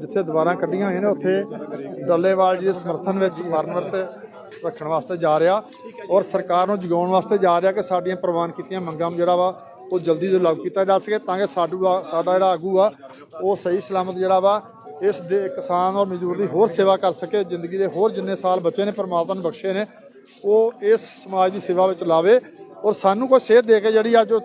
ਜਿੱਥੇ ਦੁਬਾਰਾ ਕੱਢੀਆਂ ਹੋਈਆਂ ਨੇ, ਉੱਥੇ ਡੱਲੇਵਾਲ ਜੀ ਦੇ ਸਮਰਥਨ ਵਿੱਚ ਮਰਨ ਵਰਤ ਰੱਖਣ ਵਾਸਤੇ ਜਾ ਰਿਹਾ ਔਰ ਸਰਕਾਰ ਨੂੰ ਜਗਾਉਣ ਵਾਸਤੇ ਜਾ ਰਿਹਾ ਕਿ ਸਾਡੀਆਂ ਪ੍ਰਵਾਨ ਕੀਤੀਆਂ ਮੰਗਾਂ ਨੂੰ ਜਿਹੜਾ ਵਾ ਉਹ ਜਲਦੀ ਤੋਂ ਲਾਗੂ ਕੀਤਾ ਜਾ ਸਕੇ ਤਾਂ ਕਿ ਸਾਡੂ ਆ- ਸਾਡਾ ਜਿਹੜਾ ਆਗੂ ਆ, ਉਹ ਸਹੀ ਸਲਾਮਤ ਜਿਹੜਾ ਵਾ ਇਸ ਦੇ ਕਿਸਾਨ ਔਰ ਮਜ਼ਦੂਰ ਦੀ ਹੋਰ ਸੇਵਾ ਕਰ ਸਕੇ, ਜ਼ਿੰਦਗੀ ਦੇ ਹੋਰ ਜਿੰਨੇ ਸਾਲ ਬੱਚੇ ਨੇ, ਪਰਮਾਤਮਾ ਨੇ ਬਖਸ਼ੇ ਨੇ, ਉਹ ਇਸ ਸਮਾਜ ਦੀ ਸੇਵਾ ਵਿੱਚ ਲਾਵੇ ਔਰ ਸਾਨੂੰ ਕੋਈ ਸੇਧ ਦੇ ਕੇ ਜਿਹੜੀ ਆ ਜੋ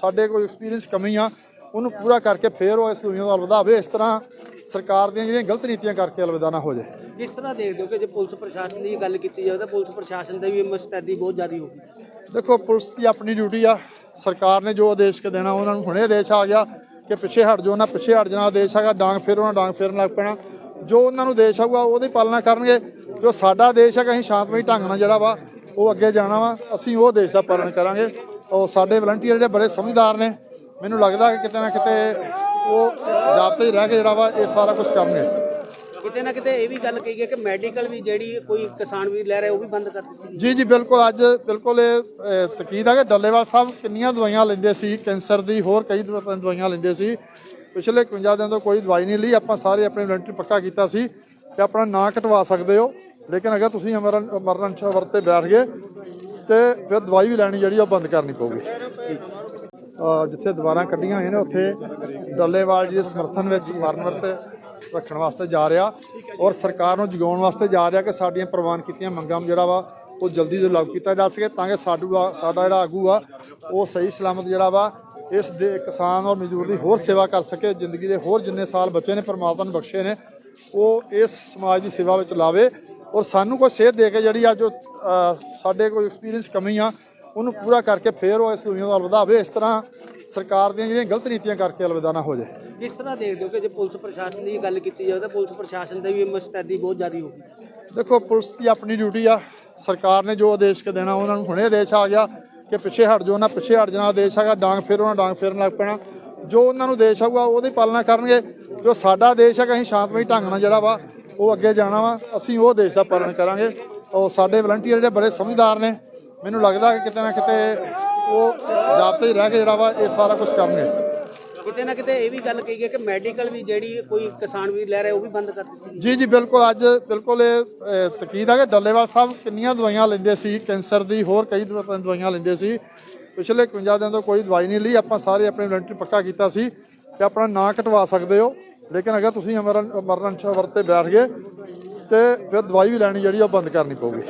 ਸਾਡੇ ਕੋਈ ਐਕਸਪੀਰੀਅੰਸ ਕਮੀ ਆ ਉਹਨੂੰ ਪੂਰਾ ਕਰਕੇ ਫੇਰ ਉਹ ਇਸ ਦੁਨੀਆ ਦਾ ਵਧਾਵੇ ਇਸ ਤਰ੍ਹਾਂ ਸਰਕਾਰ ਦੀਆਂ ਜਿਹੜੀਆਂ ਗਲਤ ਨੀਤੀਆਂ ਕਰਕੇ ਅਲਵਿਦਾ ਨਾ ਹੋ ਜਾਏ। ਕਿਸ ਤਰ੍ਹਾਂ ਦੇਖਦੇ ਹੋ ਕਿ ਜੇ ਪੁਲਿਸ ਪ੍ਰਸ਼ਾਸਨ ਦੀ ਗੱਲ ਕੀਤੀ ਜਾਵੇ ਤਾਂ ਪੁਲਿਸ ਪ੍ਰਸ਼ਾਸਨ ਦੀ ਵੀ ਮੁਸਤੈਦੀ ਬਹੁਤ ਜ਼ਿਆਦਾ ਹੋਊਗੀ ਦੇਖੋ ਪੁਲਿਸ ਦੀ ਆਪਣੀ ਡਿਊਟੀ ਆ। ਸਰਕਾਰ ਨੇ ਜੋ ਆਦੇਸ਼ ਕੇ ਦੇਣਾ ਉਹਨਾਂ ਨੂੰ ਹੁਣੇ ਆਦੇਸ਼ ਆ ਗਿਆ ਕਿ ਪਿੱਛੇ ਹਟ ਜਾਓ। ਨਾ ਪਿੱਛੇ ਹਟ ਜਾਣਾ ਆਦੇਸ਼ ਹੈਗਾ ਡਾਂਗ ਫੇਰੋ ਨਾ ਡਾਂਗ ਫੇਰਨ ਲੱਗ ਪੈਣਾ। ਜੋ ਉਹਨਾਂ ਨੂੰ ਆਦੇਸ਼ ਆਊਗਾ ਉਹਦੀ ਪਾਲਣਾ ਕਰਨਗੇ। ਜੋ ਸਾਡਾ ਦੇਸ਼ ਹੈਗਾ ਅਸੀਂ ਸ਼ਾਂਤਮਈ ਢੰਗ ਨਾਲ ਜਿਹੜਾ ਵਾ ਉਹ ਅੱਗੇ ਜਾਣਾ ਵਾ। ਅਸੀਂ ਉਹ ਦੇਸ਼ ਦਾ ਪਾਲਣ ਕਰਾਂਗੇ। ਔਰ ਸਾਡੇ ਵਲੰਟੀਅਰ ਜਿਹੜੇ ਬੜੇ ਸਮਝਦਾਰ ਨੇ ਮੈਨੂੰ ਲੱਗਦਾ ਕਿ ਕਿਤੇ ਨਾ ਕਿਤੇ ਉਹ ਜਾਬਤੇ ਹੀ ਰਹਿ ਕੇ ਜਿਹੜਾ ਵਾ ਇਹ ਸਾਰਾ ਕੁਝ ਕਰਨਗੇ ਕਿਤੇ ਨਾ ਕਿਤੇ ਇਹ ਵੀ ਗੱਲ ਕਹੀ ਗਈ ਕਿ ਮੈਡੀਕਲ ਵੀ ਜਿਹੜੀ ਕੋਈ ਕਿਸਾਨ ਵੀ ਲੈ ਰਿਹਾ ਉਹ ਵੀ ਬੰਦ ਕਰ ਦਿੱਤੀ ਜੀ ਜੀ ਬਿਲਕੁਲ ਅੱਜ ਬਿਲਕੁਲ ਇਹ ਤਕੀਦ ਹੈ ਕਿ ਡੱਲੇਵਾਲ ਸਾਹਿਬ ਕਿੰਨੀਆਂ ਦਵਾਈਆਂ ਲੈਂਦੇ ਸੀ ਕੈਂਸਰ ਦੀ ਹੋਰ ਕਈ ਦਵਾ- ਦਵਾਈਆਂ ਲੈਂਦੇ ਸੀ। ਪਿਛਲੇ 51 ਦਿਨ ਤੋਂ ਕੋਈ ਦਵਾਈ ਨਹੀਂ ਲਈ ਆਪਾਂ ਸਾਰੇ ਆਪਣੇ ਵਲੰਟੀਅਰ ਪੱਕਾ ਕੀਤਾ ਸੀ ਕਿ ਆਪਣਾ ਨਾਂ ਕਟਵਾ ਸਕਦੇ ਹੋ। ਲੇਕਿਨ ਅਗਰ ਤੁਸੀਂ ਅਮਰਨ ਅਮਰਨ ਸ਼ਾਹ ਵਰਤੇ ਬੈਠ ਗਏ ਤੇ ਫਿਰ ਦਵਾਈ ਵੀ ਲੈਣੀ ਜਿਹੜੀ ਉਹ ਬੰਦ ਕਰਨੀ ਪਊਗੀ। ਜਿੱਥੇ ਦੁਬਾਰਾ ਕੱਢੀਆਂ ਹੋਈਆਂ ਨੇ, ਉੱਥੇ ਡੱਲੇਵਾਲ ਜੀ ਦੇ ਸਮਰਥਨ ਵਿੱਚ ਮਰਨ ਵਰਤ ਰੱਖਣ ਵਾਸਤੇ ਜਾ ਰਿਹਾ ਔਰ ਸਰਕਾਰ ਨੂੰ ਜਗਾਉਣ ਵਾਸਤੇ ਜਾ ਰਿਹਾ ਕਿ ਸਾਡੀਆਂ ਪ੍ਰਵਾਨ ਕੀਤੀਆਂ ਮੰਗਾਂ ਨੂੰ ਜਿਹੜਾ ਵਾ ਉਹ ਜਲਦੀ ਤੋਂ ਲਾਗੂ ਕੀਤਾ ਜਾ ਸਕੇ ਤਾਂ ਕਿ ਸਾਡੂ ਆ- ਸਾਡਾ ਜਿਹੜਾ ਆਗੂ ਆ, ਉਹ ਸਹੀ ਸਲਾਮਤ ਜਿਹੜਾ ਵਾ ਇਸ ਦੇ ਕਿਸਾਨ ਔਰ ਮਜ਼ਦੂਰ ਦੀ ਹੋਰ ਸੇਵਾ ਕਰ ਸਕੇ, ਜ਼ਿੰਦਗੀ ਦੇ ਹੋਰ ਜਿੰਨੇ ਸਾਲ ਬੱਚੇ ਨੇ, ਪਰਮਾਤਮਾ ਨੇ ਬਖਸ਼ੇ ਨੇ, ਉਹ ਇਸ ਸਮਾਜ ਦੀ ਸੇਵਾ ਵਿੱਚ ਲਾਵੇ ਔਰ ਸਾਨੂੰ ਕੋਈ ਸੇਧ ਦੇ ਕੇ ਜਿਹੜੀ ਆ ਜੋ ਸਾਡੇ ਕੋਈ ਐਕਸਪੀਰੀਅੰਸ ਕਮੀ ਆ ਉਹਨੂੰ ਪੂਰਾ ਕਰਕੇ ਫੇਰ ਉਹ ਇਸ ਦੁਨੀਆ ਦਾ ਵਧਾਵੇ ਇਸ ਤਰ੍ਹਾਂ ਸਰਕਾਰ ਦੀਆਂ ਜਿਹੜੀਆਂ ਗਲਤ ਨੀਤੀਆਂ ਕਰਕੇ ਅਲਵਿਦਾ ਨਾ ਹੋ ਜਾਏ। ਕਿਸ ਤਰ੍ਹਾਂ ਦੇਖਦੇ ਹੋ ਕਿ ਜੇ ਪੁਲਿਸ ਪ੍ਰਸ਼ਾਸਨ ਦੀ ਗੱਲ ਕੀਤੀ ਜਾਵੇ ਤਾਂ ਪੁਲਿਸ ਪ੍ਰਸ਼ਾਸਨ ਦੀ ਵੀ ਮੁਸਤੈਦੀ ਬਹੁਤ ਜ਼ਿਆਦਾ ਹੋਊਗੀ ਦੇਖੋ ਪੁਲਿਸ ਦੀ ਆਪਣੀ ਡਿਊਟੀ ਆ। ਸਰਕਾਰ ਨੇ ਜੋ ਆਦੇਸ਼ ਕੇ ਦੇਣਾ ਉਹਨਾਂ ਨੂੰ ਹੁਣੇ ਆਦੇਸ਼ ਆ ਗਿਆ ਕਿ ਪਿੱਛੇ ਹਟ ਜਾਓ ਨਾ ਪਿੱਛੇ ਹਟ ਜਾਣਾ ਆਦੇਸ਼ ਹੈਗਾ ਡਾਂਗ ਫੇਰੋ ਨਾ ਡਾਂਗ ਫੇਰਨ ਲੱਗ ਪੈਣਾ। ਜੋ ਉਹਨਾਂ ਨੂੰ ਆਦੇਸ਼ ਆਊਗਾ ਉਹਦੀ ਪਾਲਣਾ ਕਰਨਗੇ। ਜੋ ਸਾਡਾ ਦੇਸ਼ ਹੈਗਾ ਅਸੀਂ ਸ਼ਾਂਤਮਈ ਢੰਗ ਨਾਲ ਜਿਹੜਾ ਵਾ ਉਹ ਅੱਗੇ ਜਾਣਾ ਵਾ। ਅਸੀਂ ਉਹ ਦੇਸ਼ ਦਾ ਪਾਲਣ ਕਰਾਂਗੇ। ਔਰ ਸਾਡੇ ਵਲੰਟੀਅਰ ਜਿਹੜੇ ਬੜੇ ਸਮਝਦਾਰ ਨੇ ਮੈਨੂੰ ਲੱਗਦਾ ਕਿ ਕਿਤੇ ਨਾ ਕਿਤੇ ਉਹ ਜਾਬਤੇ ਹੀ ਰਹਿ ਕੇ ਜਿਹੜਾ ਵਾ ਇਹ ਸਾਰਾ ਕੁਝ ਕਰਨਗੇ। ਕਿਤੇ ਨਾ ਕਿਤੇ ਇਹ ਵੀ ਗੱਲ ਕਹੀ ਗਈ ਕਿ ਮੈਡੀਕਲ ਵੀ ਜਿਹੜੀ ਕੋਈ ਕਿਸਾਨ ਵੀ ਲੈ ਰਿਹਾ ਉਹ ਵੀ ਬੰਦ ਕਰ ਦਿੱਤੀ ਜੀ ਜੀ ਬਿਲਕੁਲ ਅੱਜ ਬਿਲਕੁਲ ਇਹ ਤਕੀਦ ਹੈ ਕਿ ਡੱਲੇਵਾਲ ਸਾਹਿਬ ਕਿੰਨੀਆਂ ਦਵਾਈਆਂ ਲੈਂਦੇ ਸੀ ਕੈਂਸਰ ਦੀ ਹੋਰ ਕਈ ਦਵਾ- ਦਵਾਈਆਂ ਲੈਂਦੇ ਸੀ। ਪਿਛਲੇ 51 ਦਿਨ ਤੋਂ ਕੋਈ ਦਵਾਈ ਨਹੀਂ ਲਈ ਆਪਾਂ ਸਾਰੇ ਆਪਣੇ ਵਲੰਟੀਅਰ ਪੱਕਾ ਕੀਤਾ ਸੀ ਕਿ ਆਪਣਾ ਨਾਂ ਕਟਵਾ ਸਕਦੇ ਹੋ। ਲੇਕਿਨ ਅਗਰ ਤੁਸੀਂ ਅਮਰਨ ਸ਼ਾਹ ਵਰਤੇ ਬੈਠ ਗਏ ਤੇ ਫਿਰ ਦਵਾਈ ਵੀ ਲੈਣੀ ਜਿਹੜੀ ਉਹ ਬੰਦ ਕਰਨੀ ਪਊਗੀ।